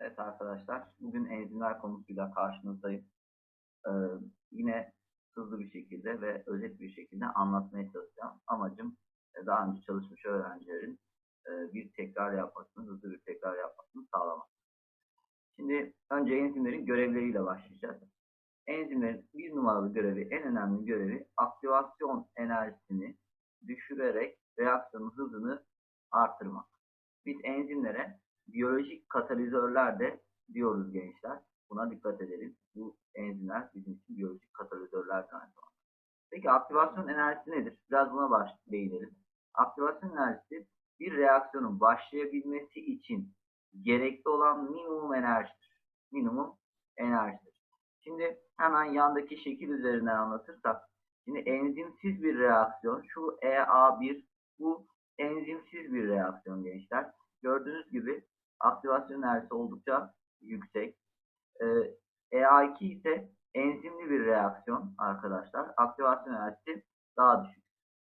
Evet arkadaşlar, bugün enzimler konusuyla karşınızdayım. Ee, yine hızlı bir şekilde ve özet bir şekilde anlatmaya çalışacağım. Amacım e, daha önce çalışmış öğrencilerin e, bir tekrar yapmasını, hızlı bir tekrar yapmasını sağlamak. Şimdi önce enzimlerin görevleriyle başlayacağız. Enzimlerin bir numaralı görevi, en önemli görevi aktivasyon enerjisini düşürerek reaksiyonun hızını artırmak. Biz enzimlere biyolojik katalizörler de diyoruz gençler. Buna dikkat edelim. Bu enzimler bizim için biyolojik katalizörler aynı. Peki aktivasyon enerjisi nedir? Biraz buna baş değinelim. Aktivasyon enerjisi bir reaksiyonun başlayabilmesi için gerekli olan minimum enerjidir. Minimum enerjidir. Şimdi hemen yandaki şekil üzerinden anlatırsak, şimdi enzimsiz bir reaksiyon, şu EA1 bu enzimsiz bir reaksiyon gençler. Gördüğünüz gibi aktivasyon enerjisi oldukça yüksek. Ee, EA2 ise enzimli bir reaksiyon arkadaşlar. Aktivasyon enerjisi daha düşük.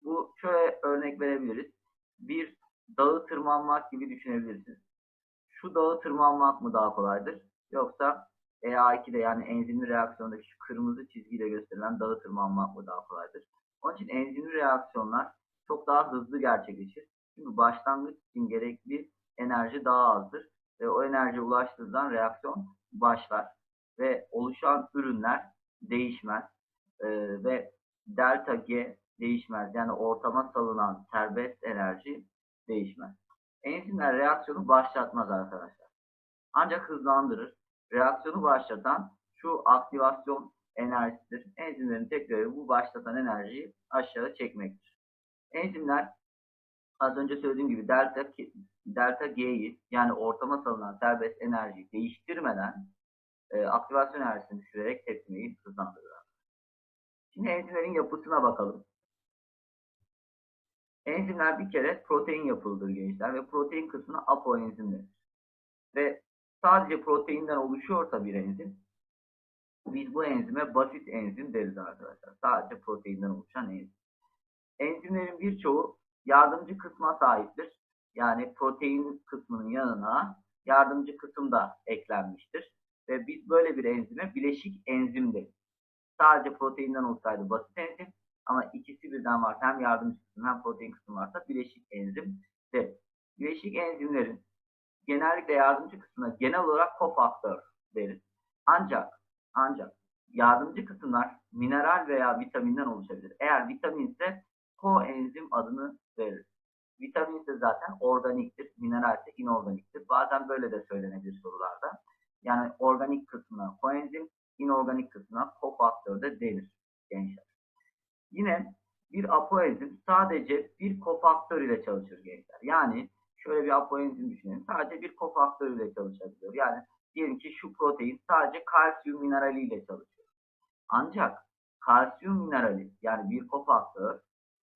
Bu şöyle örnek verebiliriz. Bir dağı tırmanmak gibi düşünebilirsiniz. Şu dağı tırmanmak mı daha kolaydır? Yoksa EA2'de yani enzimli reaksiyondaki şu kırmızı çizgiyle gösterilen dağı tırmanmak mı daha kolaydır? Onun için enzimli reaksiyonlar çok daha hızlı gerçekleşir. Çünkü başlangıç için gerekli enerji daha azdır. Ve o enerjiye ulaştığından reaksiyon başlar. Ve oluşan ürünler değişmez. Ee, ve delta G değişmez. Yani ortama salınan serbest enerji değişmez. Enzimler reaksiyonu başlatmaz arkadaşlar. Ancak hızlandırır. Reaksiyonu başlatan şu aktivasyon enerjisidir. Enzimlerin tek görevi bu başlatan enerjiyi aşağı çekmektir. Enzimler az önce söylediğim gibi delta delta G'yi yani ortama salınan serbest enerjiyi değiştirmeden e, aktivasyon enerjisini düşürerek tepkimeyi hızlandırır. Şimdi enzimlerin yapısına bakalım. Enzimler bir kere protein yapılıdır gençler ve protein kısmına apoenzim denir. Ve sadece proteinden oluşuyorsa bir enzim biz bu enzime basit enzim deriz arkadaşlar. Sadece proteinden oluşan enzim. Enzimlerin birçoğu yardımcı kısma sahiptir. Yani protein kısmının yanına yardımcı kısım da eklenmiştir. Ve biz böyle bir enzime bileşik enzim deriz. Sadece proteinden olsaydı basit enzim ama ikisi birden varsa hem yardımcı kısım hem protein kısmı varsa bileşik enzim deriz. Bileşik enzimlerin genellikle yardımcı kısmına genel olarak kofaktör deriz. Ancak ancak yardımcı kısımlar mineral veya vitaminden oluşabilir. Eğer vitamin ise koenzim adını verir. Vitamin ise zaten organiktir, mineral ise inorganiktir. Bazen böyle de söylenebilir sorularda. Yani organik kısmına koenzim, inorganik kısmına kofaktör de denir gençler. Yine bir apoenzim sadece bir kofaktör ile çalışır gençler. Yani şöyle bir apoenzim düşünelim. Sadece bir kofaktör ile çalışabiliyor. Yani diyelim ki şu protein sadece kalsiyum minerali ile çalışıyor. Ancak kalsiyum minerali yani bir kofaktör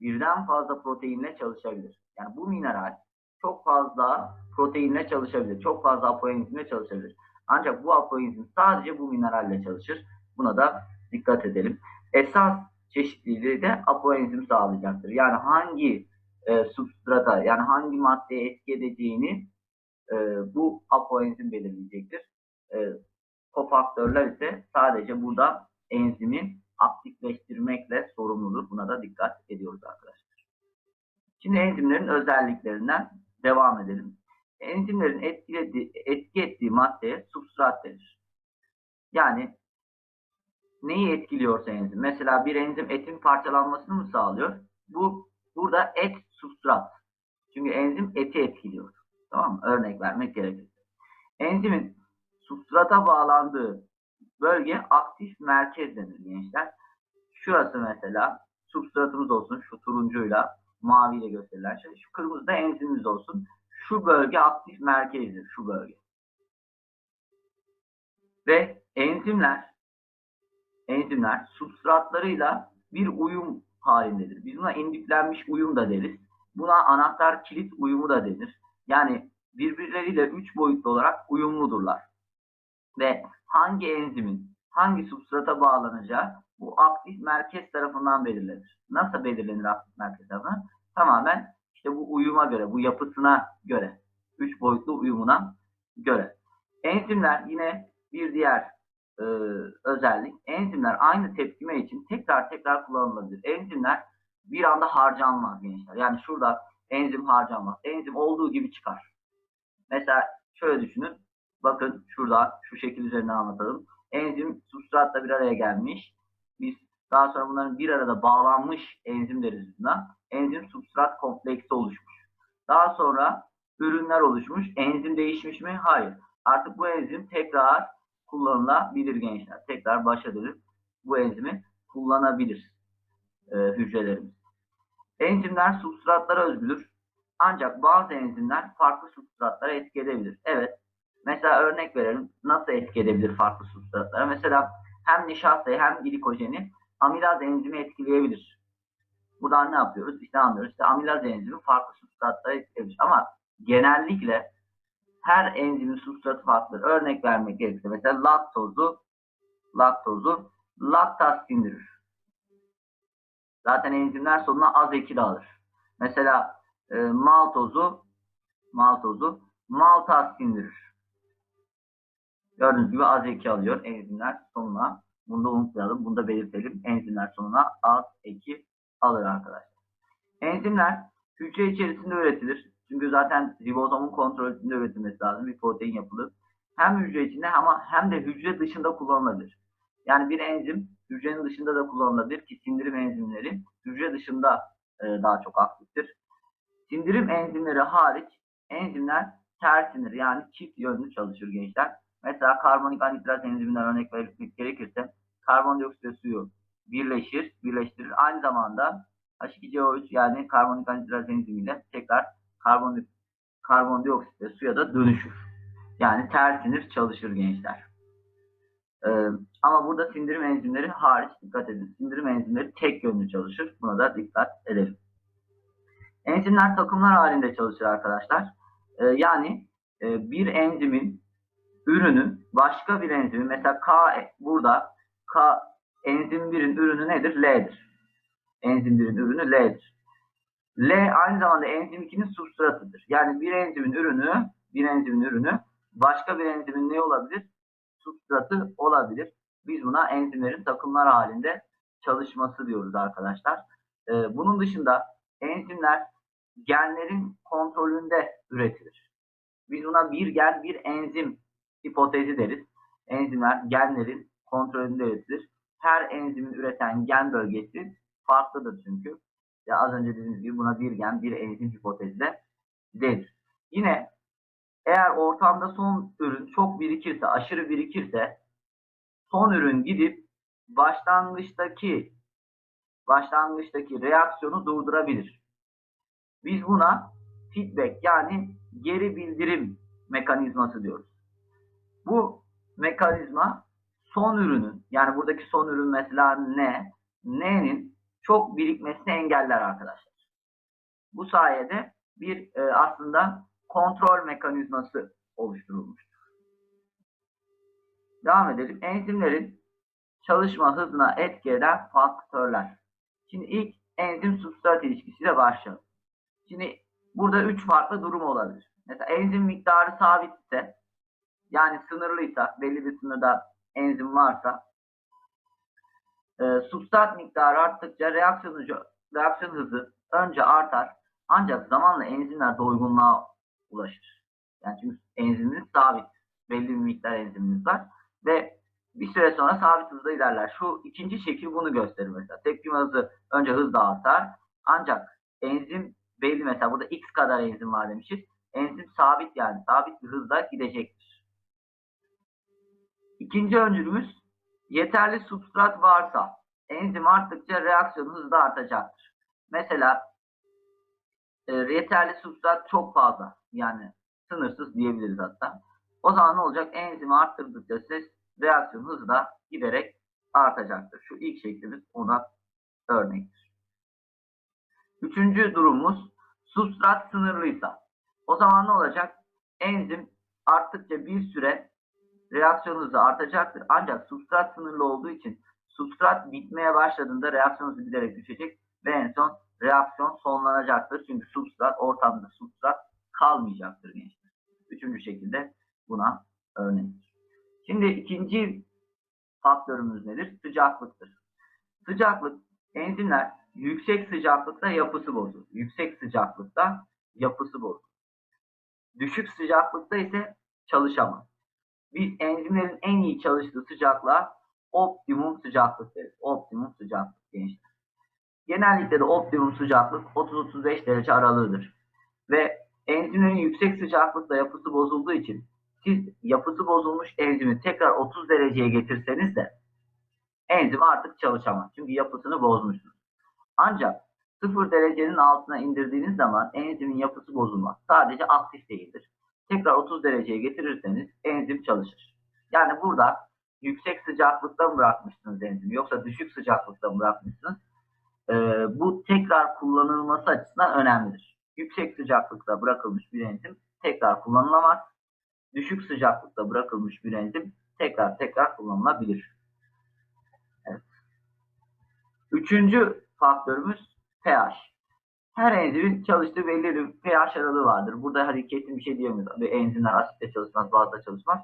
birden fazla proteinle çalışabilir. Yani bu mineral çok fazla proteinle çalışabilir. Çok fazla apoenzimle çalışabilir. Ancak bu apoenzim sadece bu mineralle çalışır. Buna da dikkat edelim. Esas çeşitliliği de apoenzim sağlayacaktır. Yani hangi e, substrata yani hangi maddeye etki edeceğini e, bu apoenzim belirleyecektir. E, kofaktörler ise sadece burada enzimi aktifleştirmekle sorumludur. Buna da dikkat ediyoruz arkadaşlar. Şimdi enzimlerin özelliklerinden devam edelim. Enzimlerin etki ettiği maddeye substrat denir. Yani neyi etkiliyorsa enzim. Mesela bir enzim etin parçalanmasını mı sağlıyor? Bu burada et substrat. Çünkü enzim eti etkiliyor. Tamam mı? Örnek vermek gerekirse. Enzimin substrata bağlandığı bölge aktif merkez denir gençler. Şurası mesela substratımız olsun şu turuncuyla maviyle gösterilen şey. Şu kırmızı da enzimimiz olsun. Şu bölge aktif merkezdir. Şu bölge. Ve enzimler enzimler substratlarıyla bir uyum halindedir. Biz buna indüklenmiş uyum da deriz. Buna anahtar kilit uyumu da denir. Yani birbirleriyle üç boyutlu olarak uyumludurlar. Ve hangi enzimin hangi substrata bağlanacağı bu aktif merkez tarafından belirlenir. Nasıl belirlenir aktif merkez tarafından? Tamamen işte bu uyuma göre, bu yapısına göre, üç boyutlu uyumuna göre. Enzimler yine bir diğer e, özellik. Enzimler aynı tepkime için tekrar tekrar kullanılabilir. Enzimler bir anda harcanmaz gençler. Yani şurada enzim harcanmaz. Enzim olduğu gibi çıkar. Mesela şöyle düşünün. Bakın şurada şu şekil üzerinden anlatalım. Enzim substratla bir araya gelmiş. Biz daha sonra bunların bir arada bağlanmış enzim deriz buna. Enzim substrat kompleksi oluşmuş. Daha sonra ürünler oluşmuş. Enzim değişmiş mi? Hayır. Artık bu enzim tekrar kullanılabilir gençler. Tekrar başa dönüp bu enzimi kullanabilir e, hücrelerimiz. Enzimler substratlara özgüdür. Ancak bazı enzimler farklı substratlara etki edebilir. Evet. Mesela örnek verelim. Nasıl etki edebilir farklı substratlara? Mesela hem nişastayı hem glikojeni amilaz enzimi etkileyebilir. Buradan ne yapıyoruz? İşte anlıyoruz. İşte amilaz enzimi farklı substratlara etkileyebilir. Ama genellikle her enzimin substratı farklı. Örnek vermek gerekirse mesela laktozu laktozu laktaz sindirir. Zaten enzimler sonuna az eki de alır. Mesela e, maltozu maltozu maltaz sindirir. Gördüğünüz gibi az eki alıyor enzimler sonuna. Bunu da unutmayalım. Bunu da belirtelim. Enzimler sonuna az eki alır arkadaşlar. Enzimler hücre içerisinde üretilir. Çünkü zaten ribozomun kontrolünde üretilmesi lazım. Bir protein yapılır. Hem hücre içinde ama hem de hücre dışında kullanılabilir. Yani bir enzim hücrenin dışında da kullanılabilir ki sindirim enzimleri hücre dışında e, daha çok aktiftir. Sindirim enzimleri hariç enzimler ters sinir yani çift yönlü çalışır gençler. Mesela karbonik anhidrat enziminden örnek vermek gerekirse karbondioksit ve suyu birleşir, birleştirir. Aynı zamanda H2CO3 yani karbonik anhidrat enzimiyle tekrar karbon, karbondioksit ve suya da dönüşür. Yani ters sinir çalışır gençler. Ee, ama burada sindirim enzimleri hariç dikkat edin. Sindirim enzimleri tek yönlü çalışır. Buna da dikkat edelim. Enzimler takımlar halinde çalışır arkadaşlar. Ee, yani e, bir enzimin ürünü başka bir enzimin mesela K burada K enzim 1'in ürünü nedir? L'dir. Enzim 1'in ürünü L'dir. L aynı zamanda enzim 2'nin substratıdır. Yani bir enzimin ürünü, bir enzimin ürünü başka bir enzimin ne olabilir? Substratı olabilir. Biz buna enzimlerin takımlar halinde çalışması diyoruz arkadaşlar. Ee, bunun dışında enzimler genlerin kontrolünde üretilir. Biz buna bir gen bir enzim hipotezi deriz. Enzimler genlerin kontrolünde üretilir. Her enzimin üreten gen bölgesi farklıdır çünkü. Ya az önce dediğimiz gibi buna bir gen bir enzim hipotezi de denir. Yine eğer ortamda son ürün çok birikirse, aşırı birikirse son ürün gidip başlangıçtaki başlangıçtaki reaksiyonu durdurabilir. Biz buna feedback yani geri bildirim mekanizması diyoruz. Bu mekanizma son ürünün yani buradaki son ürün mesela ne? N'nin çok birikmesini engeller arkadaşlar. Bu sayede bir e, aslında kontrol mekanizması oluşturulmuştur. Devam edelim. Enzimlerin çalışma hızına etki eden faktörler. Şimdi ilk enzim substrat ilişkisiyle başlayalım. Şimdi burada üç farklı durum olabilir. Mesela enzim miktarı sabitse yani sınırlıysa belli bir sınırda enzim varsa e, substrat miktarı arttıkça reaksiyon hızı, reaksiyon hızı önce artar ancak zamanla enzimler doygunluğa ulaşır. Yani çünkü enziminiz sabit. Belli bir miktar enziminiz var ve bir süre sonra sabit hızda ilerler. Şu ikinci şekil bunu gösterir mesela. Tepkime hızı önce hızla artar ancak enzim belli mesela burada x kadar enzim var demişiz. Enzim sabit yani sabit bir hızla gidecektir. İkinci öncülümüz yeterli substrat varsa enzim arttıkça reaksiyon hızı da artacaktır. Mesela e, yeterli substrat çok fazla yani sınırsız diyebiliriz hatta. O zaman ne olacak? Enzimi arttırdıkça ses reaksiyon hızı da giderek artacaktır. Şu ilk şeklimiz ona örnektir. Üçüncü durumumuz substrat sınırlıysa. O zaman ne olacak? Enzim arttıkça bir süre reaksiyon hızı artacaktır. Ancak substrat sınırlı olduğu için substrat bitmeye başladığında reaksiyon giderek düşecek ve en son reaksiyon sonlanacaktır. Çünkü substrat ortamda substrat kalmayacaktır gençler. Üçüncü şekilde buna örneğin. Şimdi ikinci faktörümüz nedir? Sıcaklıktır. Sıcaklık, enzimler yüksek sıcaklıkta yapısı bozulur. Yüksek sıcaklıkta yapısı bozulur. Düşük sıcaklıkta ise çalışamaz. Biz enzimlerin en iyi çalıştığı sıcaklığa optimum sıcaklık deriz. Optimum sıcaklık gençler. Genellikle de optimum sıcaklık 30-35 derece aralığıdır. Ve enzimlerin yüksek sıcaklıkta yapısı bozulduğu için siz yapısı bozulmuş enzimi tekrar 30 dereceye getirseniz de enzim artık çalışamaz. Çünkü yapısını bozmuşsunuz. Ancak 0 derecenin altına indirdiğiniz zaman enzimin yapısı bozulmaz. Sadece aktif değildir. Tekrar 30 dereceye getirirseniz enzim çalışır. Yani burada yüksek sıcaklıkta mı bırakmışsınız enzimi yoksa düşük sıcaklıkta mı bırakmışsınız? Ee, bu tekrar kullanılması açısından önemlidir. Yüksek sıcaklıkta bırakılmış bir enzim tekrar kullanılamaz. Düşük sıcaklıkta bırakılmış bir enzim tekrar tekrar kullanılabilir. Evet. Üçüncü faktörümüz pH. Her enzimin çalıştığı belli bir pH aralığı vardır. Burada kesin bir şey diyemiyoruz. Bir enzimler asitte çalışmaz, bazda çalışmaz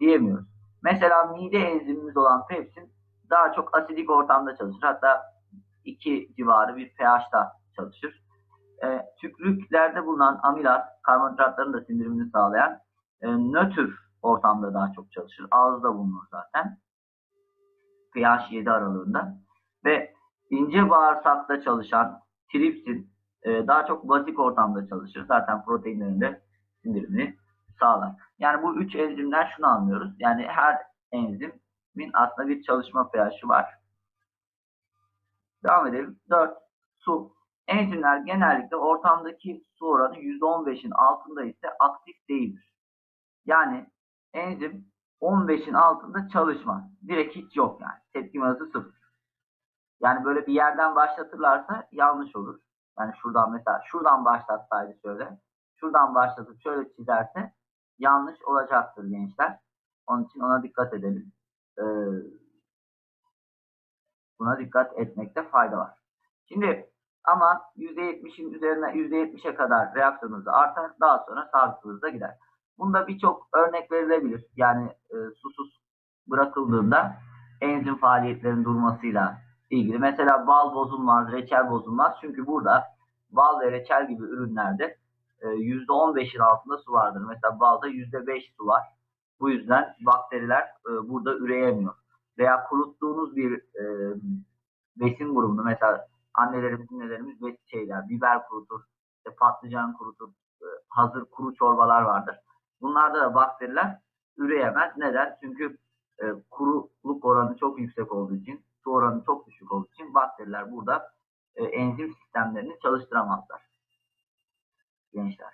diyemiyoruz. Mesela mide enzimimiz olan pepsin daha çok asidik ortamda çalışır. Hatta 2 civarı bir pH'da çalışır. E, tükrüklerde bulunan amilat, karbonhidratların da sindirimini sağlayan e, nötr ortamda daha çok çalışır. Ağızda bulunur zaten. pH 7 aralığında. Ve ince bağırsakta çalışan tripsin e, daha çok bazik ortamda çalışır. Zaten proteinlerin de sindirimini sağlar. Yani bu üç enzimden şunu anlıyoruz. Yani her enzimin aslında bir çalışma pH'i var. Devam edelim. 4. Su. Enzimler genellikle ortamdaki su oranı %15'in altında ise aktif değildir. Yani enzim 15'in altında çalışmaz. Direkt hiç yok yani. Tepkime hızı sıfır. Yani böyle bir yerden başlatırlarsa yanlış olur. Yani şuradan mesela şuradan başlatsaydı şöyle. Şuradan başlatıp şöyle çizerse yanlış olacaktır gençler. Onun için ona dikkat edelim. Ee, buna dikkat etmekte fayda var. Şimdi ama %70'in üzerine %70'e kadar reaksiyon hızı artar. Daha sonra hızda gider. Bunda birçok örnek verilebilir. Yani e, susuz bırakıldığında enzim faaliyetlerinin durmasıyla ilgili. Mesela bal bozulmaz, reçel bozulmaz. Çünkü burada bal ve reçel gibi ürünlerde %15'in e, altında su vardır. Mesela balda %5 su var. Bu yüzden bakteriler e, burada üreyemiyor. Veya kuruttuğunuz bir e, besin grubunu mesela annelerimiz, nelerimiz besin şeyler, biber kurutur, işte patlıcan kurutur, hazır kuru çorbalar vardır. Bunlarda da bakteriler üreyemez. Neden? Çünkü kuruluk oranı çok yüksek olduğu için, su oranı çok düşük olduğu için bakteriler burada enzim sistemlerini çalıştıramazlar gençler.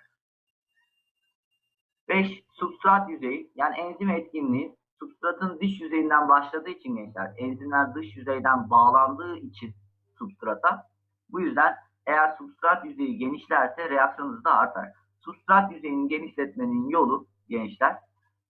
5. Substrat yüzeyi yani enzim etkinliği substratın dış yüzeyinden başladığı için gençler enzimler dış yüzeyden bağlandığı için substrata bu yüzden eğer substrat yüzeyi genişlerse reaksiyon hızı da artar. Substrat yüzeyini genişletmenin yolu gençler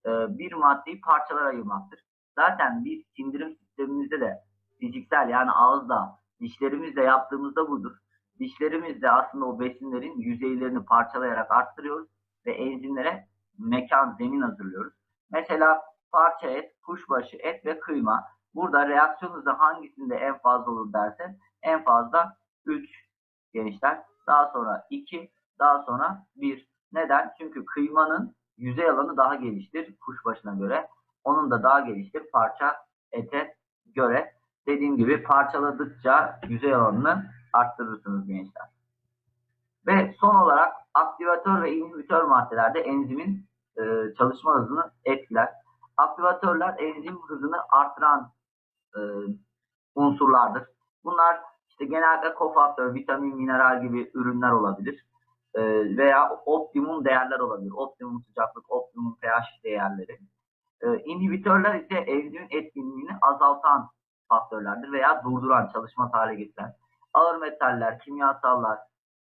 e, bir maddeyi parçalara ayırmaktır. Zaten biz sindirim sistemimizde de fiziksel yani ağızda dişlerimizle yaptığımızda budur dişlerimizle aslında o besinlerin yüzeylerini parçalayarak arttırıyoruz ve enzimlere mekan, zemin hazırlıyoruz. Mesela parça et, kuşbaşı et ve kıyma. Burada reaksiyon hızı hangisinde en fazla olur dersen en fazla 3 gençler. Daha sonra 2, daha sonra 1. Neden? Çünkü kıymanın yüzey alanı daha geliştir kuşbaşına göre. Onun da daha geliştir parça ete göre. Dediğim gibi parçaladıkça yüzey alanını arttırırsınız gençler. Ve son olarak aktivatör ve inhibitör maddelerde enzimin e, çalışma hızını etkiler. Aktivatörler enzim hızını artıran e, unsurlardır. Bunlar işte genelde kofaktör, vitamin, mineral gibi ürünler olabilir. E, veya optimum değerler olabilir. Optimum sıcaklık, optimum pH değerleri. E, inhibitörler ise enzimin etkinliğini azaltan faktörlerdir veya durduran, çalışma hale getiren ağır metaller, kimyasallar,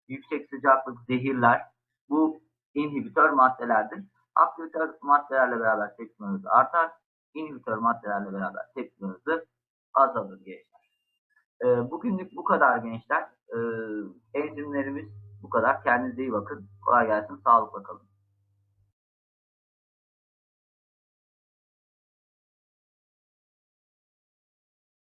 yüksek sıcaklık, zehirler bu inhibitör maddelerdir. Aktivitör maddelerle beraber tepkime hızı artar. İnhibitör maddelerle beraber tepkime hızı azalır gençler. E, bugünlük bu kadar gençler. E, enzimlerimiz bu kadar. Kendinize iyi bakın. Kolay gelsin. Sağlıkla kalın.